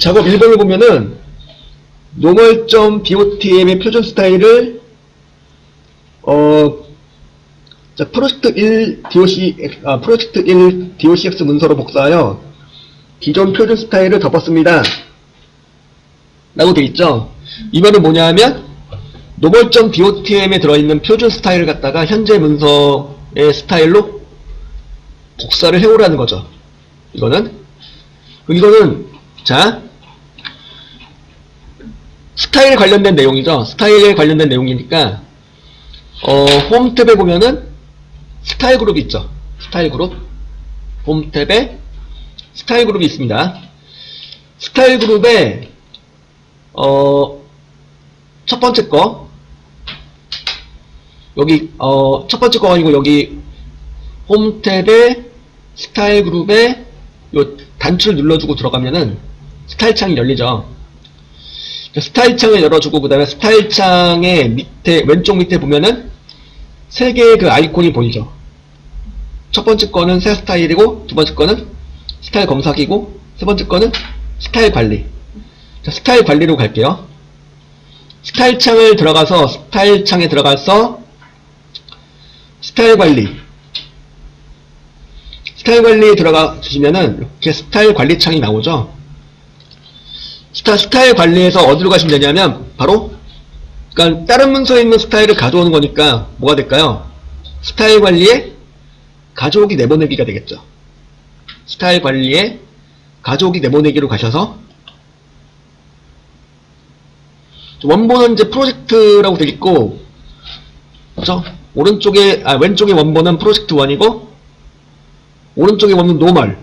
작업 1번을 보면은 노멀.botm의 표준 스타일을 어, 자, 프로젝트 1 DOC, 아, 프로젝트 1 DOCX 문서로 복사하여 기존 표준 스타일을 덮었습니다. 라고 되어 있죠. 이 말은 뭐냐 하면 노멀.botm에 들어있는 표준 스타일을 갖다가 현재 문서의 스타일로 복사를 해오라는 거죠. 이거는 이거는 자 스타일 관련된 내용이죠. 스타일에 관련된 내용이니까 어, 홈 탭에 보면은 스타일 그룹이 있죠. 스타일 그룹 홈 탭에 스타일 그룹이 있습니다. 스타일 그룹에 어, 첫 번째 거 여기 어, 첫 번째 거 아니고 여기 홈 탭에 스타일 그룹에 요 단추를 눌러주고 들어가면은 스타일 창이 열리죠. 스타일 창을 열어주고 그 다음에 스타일 창의 밑에 왼쪽 밑에 보면은 세 개의 그 아이콘이 보이죠. 첫 번째 거는 새 스타일이고 두 번째 거는 스타일 검사기고 세 번째 거는 스타일 관리. 자, 스타일 관리로 갈게요. 스타일 창을 들어가서 스타일 창에 들어가서 스타일 관리 스타일 관리에 들어가 주시면은 이렇게 스타일 관리 창이 나오죠. 스타, 스타일 관리에서 어디로 가시면 되냐면 바로 그러니까 다른 문서에 있는 스타일을 가져오는 거니까 뭐가 될까요? 스타일 관리에 가져오기 내보내기가 되겠죠. 스타일 관리에 가져오기 내보내기로 가셔서 원본은 이제 프로젝트라고 되어 있고 그죠? 오른쪽에 아 왼쪽에 원본은 프로젝트 1이고 오른쪽에 원본 노멀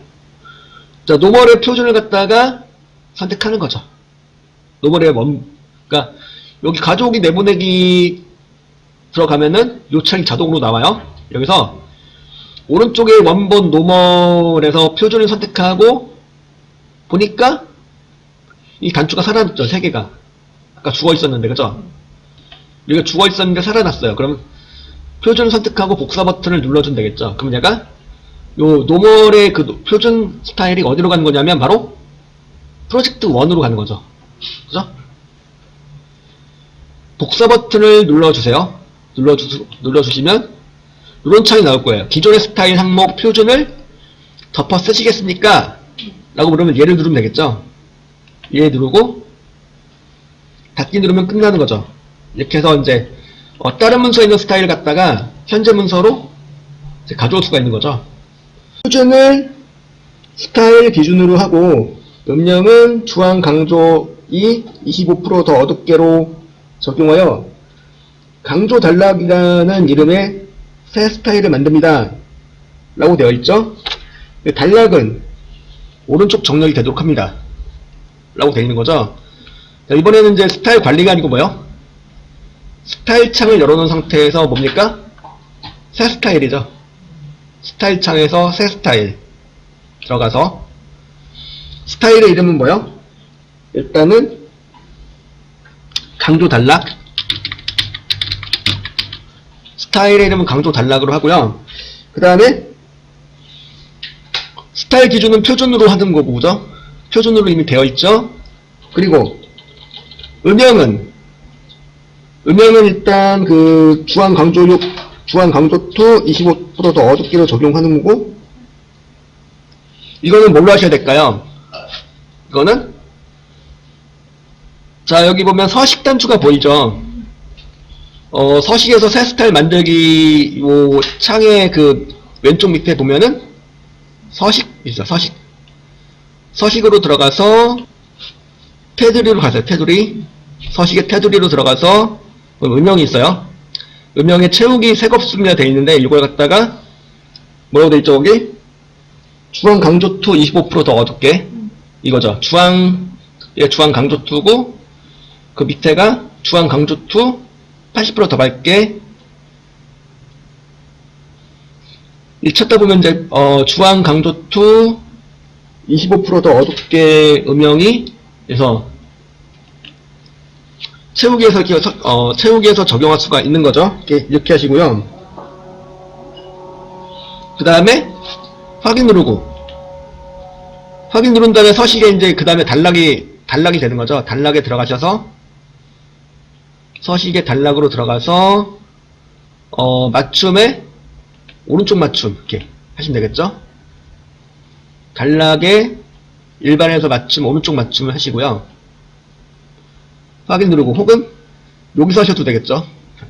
자 노멀의 표준을 갖다가 선택하는 거죠. 노멀의 원 그러니까 여기 가져오기 내보내기 들어가면은 요 창이 자동으로 나와요. 여기서 오른쪽에 원본 노멀에서 표준을 선택하고 보니까 이 단추가 살아났죠. 세 개가 아까 죽어 있었는데 그죠? 여기가 죽어 있었는데 살아났어요. 그럼 표준 선택하고 복사 버튼을 눌러주면 되겠죠. 그럼 얘가 요 노멀의 그 노- 표준 스타일이 어디로 가는 거냐면 바로 프로젝트 1으로 가는 거죠. 그죠? 복사 버튼을 눌러주세요. 눌러주, 눌러주시면 이런 창이 나올 거예요. 기존의 스타일 항목 표준을 덮어 쓰시겠습니까? 라고 물으면 얘를 누르면 되겠죠. 얘 누르고 닫기 누르면 끝나는 거죠. 이렇게 해서 이제 어, 다른 문서에 있는 스타일을 갖다가 현재 문서로 가져올 수가 있는 거죠. 표준을 스타일 기준으로 하고 음량은 주황 강조 이 25%더 어둡게로 적용하여 강조 단락이라는 이름의 새 스타일을 만듭니다. 라고 되어 있죠. 단락은 오른쪽 정렬이 되도록 합니다. 라고 되어 있는 거죠. 자, 이번에는 이제 스타일 관리가 아니고 뭐요? 스타일 창을 열어놓은 상태에서 뭡니까? 새 스타일이죠. 스타일 창에서 새 스타일 들어가서 스타일의 이름은 뭐요? 일단은 강조 단락 스타일의 이름은 강조 단락으로 하고요. 그 다음에 스타일 기준은 표준으로 하는 거고 그죠? 표준으로 이미 되어 있죠? 그리고 음영은 음영은 일단 그 주황 강조육 주황 강조투 25%더 어둡기로 적용하는 거고 이거는 뭘로 하셔야 될까요? 이거는? 자 여기 보면 서식 단추가 보이죠? 어, 서식에서 새 스타일 만들기 요 창의 그 왼쪽 밑에 보면은 서식 있어 서식. 서식으로 들어가서 테두리로 가세요 테두리. 서식의 테두리로 들어가서 음영이 있어요. 음영에 채우기 색없습니다 돼 있는데 이걸 갖다가 뭐라고 돼 있죠 거기? 주황 강조 투 25%더 어둡게 이거죠 주황 예, 주황 강조투고 그 밑에가 주황 강조투 80%더 밝게 이 찾다 보면 이제 어, 주황 강조투 25%더 어둡게 음영이 그래서 채우기에서 어, 채우기에서 적용할 수가 있는 거죠. 이렇게, 이렇게 하시고요. 그 다음에 확인 누르고 확인 누른 다음에 서식에 이제 그 다음에 단락이 단락이 되는 거죠. 단락에 들어가셔서 서식에 단락으로 들어가서 어, 맞춤에 오른쪽 맞춤 이렇게 하시면 되겠죠. 단락에 일반에서 맞춤 오른쪽 맞춤을 하시고요. 확인 누르고 혹은 여기서 하셔도 되겠죠.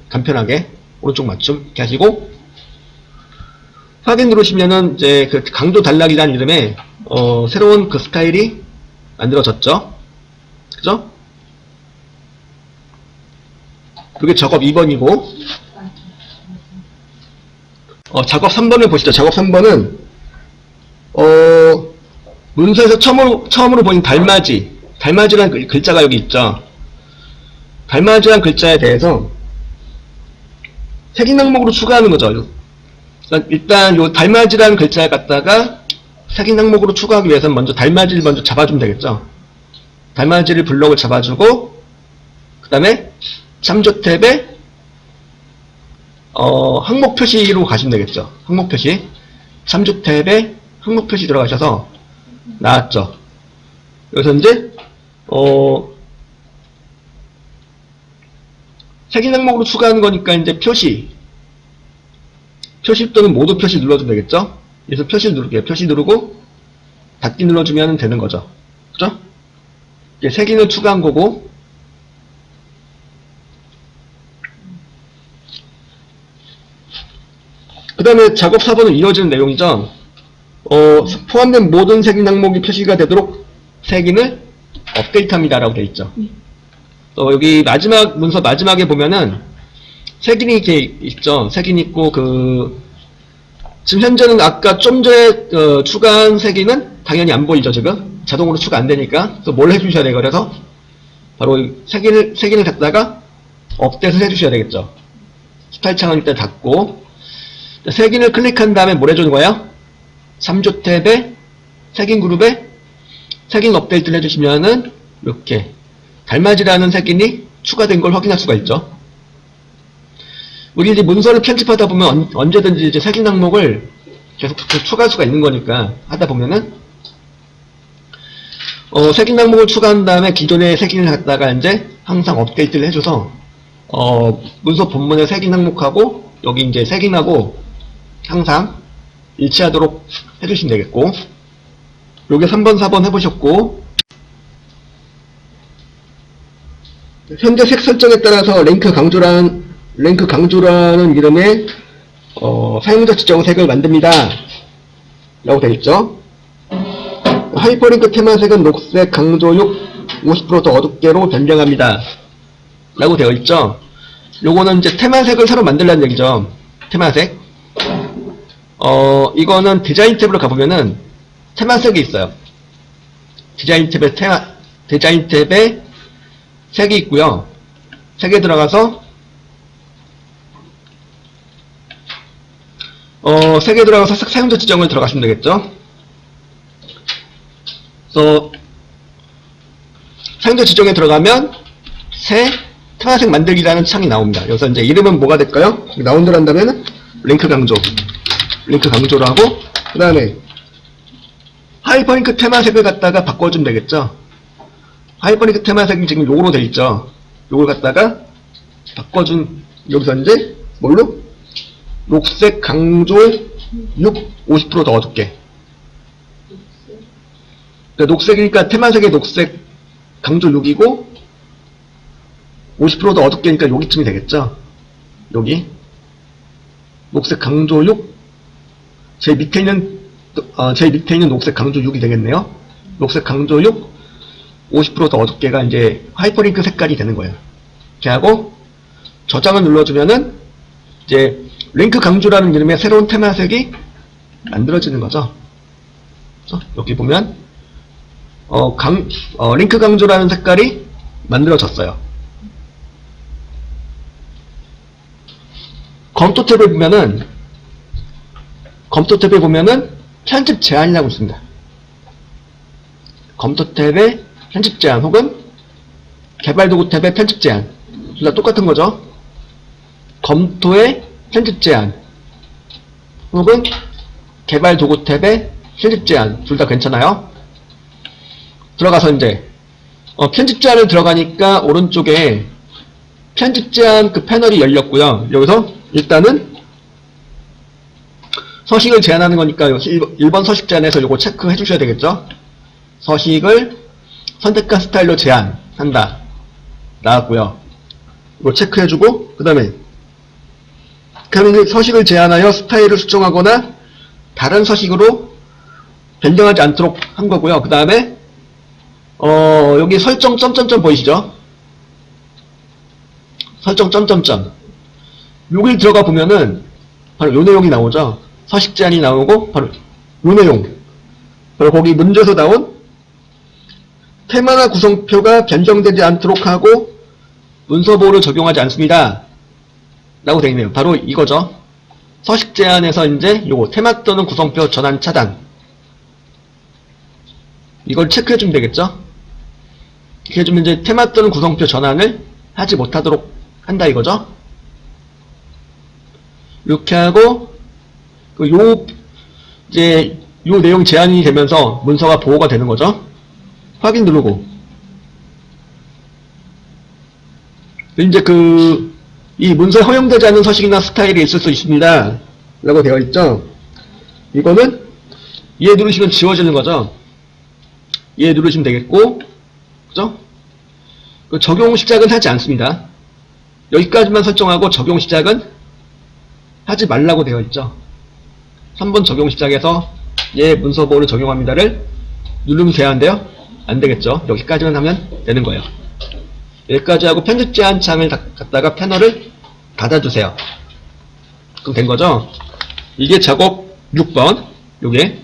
간편하게 오른쪽 맞춤 이렇게 하시고 확인 누르시면은 이제 그 강조 단락이라는 이름의 어, 새로운 그 스타일이 만들어졌죠. 그죠? 그게 작업 2번이고 어, 작업 3번을 보시죠. 작업 3번은 어, 문서에서 처음으로, 처음으로 보인 달맞이 달맞이라는 글- 글자가 여기 있죠. 달맞이라는 글자에 대해서 색인 항목으로 추가하는 거죠. 일단 요 달맞이라는 글자에 갖다가 색인 항목으로 추가하기 위해서는 먼저 달맞이를 먼저 잡아주면 되겠죠. 달맞이를 블록을 잡아주고 그 다음에 참조 탭에 어, 항목 표시로 가시면 되겠죠. 항목 표시 참조 탭에 항목 표시 들어가셔서 나왔죠. 여기서 이제 어, 색인 항목으로 추가하는 거니까 이제 표시 표시 또는 모두 표시 눌러주면 되겠죠? 그래서 표시 누를게요. 표시 누르고 닫기 눌러주면 되는 거죠. 그죠? 이게 색인을 추가한 거고 그 다음에 작업 4번은 이어지는 내용이죠. 어, 포함된 모든 색인 항목이 표시가 되도록 색인을 업데이트합니다 라고 되어 있죠. 또 여기 마지막 문서 마지막에 보면은 색인이 이렇게 있죠. 색인 있고 그 지금 현재는 아까 좀 전에 어, 추가한 색인은 당연히 안 보이죠 지금 자동으로 추가 안 되니까 또뭘 해주셔야 돼요. 그래서 바로 이 색인을 색인을 닫다가 업데이트 해주셔야 되겠죠. 스타일 창을 일단 닫고 색인을 클릭한 다음에 뭘 해주는 거예요? 3조 탭에 색인 그룹에 색인 업데이트를 해주시면은 이렇게 달맞이라는 색인이 추가된 걸 확인할 수가 있죠. 우리 이제 문서를 편집하다 보면 언- 언제든지 이제 색인 항목을 계속 그 추가할 수가 있는 거니까 하다 보면은 어, 색인 항목을 추가한 다음에 기존의 색인을 갖다가 이제 항상 업데이트를 해줘서 어, 문서 본문의 색인 항목하고 여기 이제 색인하고 항상 일치하도록 해주시면 되겠고 요게 3번, 4번 해보셨고 현재 색 설정에 따라서 랭크 강조라는 랭크 강조라는 이름의 어, 사용자 지정 색을 만듭니다. 라고 되어 있죠. 하이퍼링크 테마색은 녹색 강조육 50%더 어둡게로 변경합니다. 라고 되어 있죠. 요거는 이제 테마색을 새로 만들라는 얘기죠. 테마색. 어, 이거는 디자인 탭으로 가보면은 테마색이 있어요. 디자인 탭에 테마, 디자인 탭에 색이 있고요. 색에 들어가서 어, 색에 들어가서 사- 사용자 지정을 들어가시면 되겠죠. 그래서 사용자 지정에 들어가면 새 테마색 만들기라는 창이 나옵니다. 여기서 이제 이름은 뭐가 될까요? 나온들 한다면 링크 강조, 링크 강조로 하고 그 다음에 하이퍼링크 테마색을 갖다가 바꿔주면 되겠죠. 하이퍼링크 테마색이 지금 요거로 돼 있죠. 요걸 갖다가 바꿔준 여기서 이제 뭘로? 녹색 강조 6 50%더 어둡게. 그러니까 녹색이니까 테마색의 녹색 강조 6이고 50%더 어둡게니까 여기쯤이 되겠죠. 여기 녹색 강조 6 제일 밑에 있는 어, 제일 밑에 있는 녹색 강조 6이 되겠네요. 녹색 강조 6 50%더 어둡게가 이제 하이퍼링크 색깔이 되는 거예요. 이렇게 하고 저장을 눌러주면은 이제 링크 강조라는 이름의 새로운 테마색이 만들어지는 거죠. 여기 보면 어, 강, 어, 링크 강조라는 색깔이 만들어졌어요. 검토 탭을 보면은 검토 탭에 보면은 편집 제한이라고 있습니다. 검토 탭에 편집 제한 혹은 개발 도구 탭에 편집 제한 둘 다 똑같은 거죠. 검토의 편집 제한 혹은 개발 도구 탭의 편집 제한 둘 다 괜찮아요. 들어가서 이제 어, 편집 제한을 들어가니까 오른쪽에 편집 제한 그 패널이 열렸고요. 여기서 일단은 서식을 제한하는 거니까 1번 서식 제한에서 이거 체크해 주셔야 되겠죠. 서식을 선택한 스타일로 제한한다. 나왔고요. 이거 체크해주고 그 다음에 그러면 서식을 제한하여 스타일을 수정하거나 다른 서식으로 변경하지 않도록 한 거고요. 그 다음에 어 여기 설정 점점점 보이시죠? 설정 점점점 여기 들어가 보면은 바로 요 내용이 나오죠. 서식 제한이 나오고 바로 요 내용 바로 거기 문제에서 나온 테마나 구성표가 변경되지 않도록 하고 문서 보호를 적용하지 않습니다. 라고 되어 있네요. 바로 이거죠. 서식 제한에서 이제 요거 테마 또는 구성표 전환 차단 이걸 체크해 주면 되겠죠. 이렇게 해주면 이제 테마 또는 구성표 전환을 하지 못하도록 한다 이거죠. 이렇게 하고 그요 이제 요 내용 제한이 되면서 문서가 보호가 되는 거죠. 확인 누르고 이제 그 이 문서에 허용되지 않은 서식이나 스타일이 있을 수 있습니다. 라고 되어 있죠. 이거는 이해 누르시면 지워지는 거죠. 이해 누르시면 되겠고, 그죠? 그 적용 시작은 하지 않습니다. 여기까지만 설정하고 적용 시작은 하지 말라고 되어 있죠. 3번 적용 시작에서 예 문서 보호를 적용합니다를 누르면 돼야 한대요? 안 되겠죠. 여기까지만 하면 되는 거예요. 여기까지 하고 편집 제한 창을 닫- 갖다가 패널을 닫아주세요. 그럼 된 거죠? 이게 작업 6번, 요게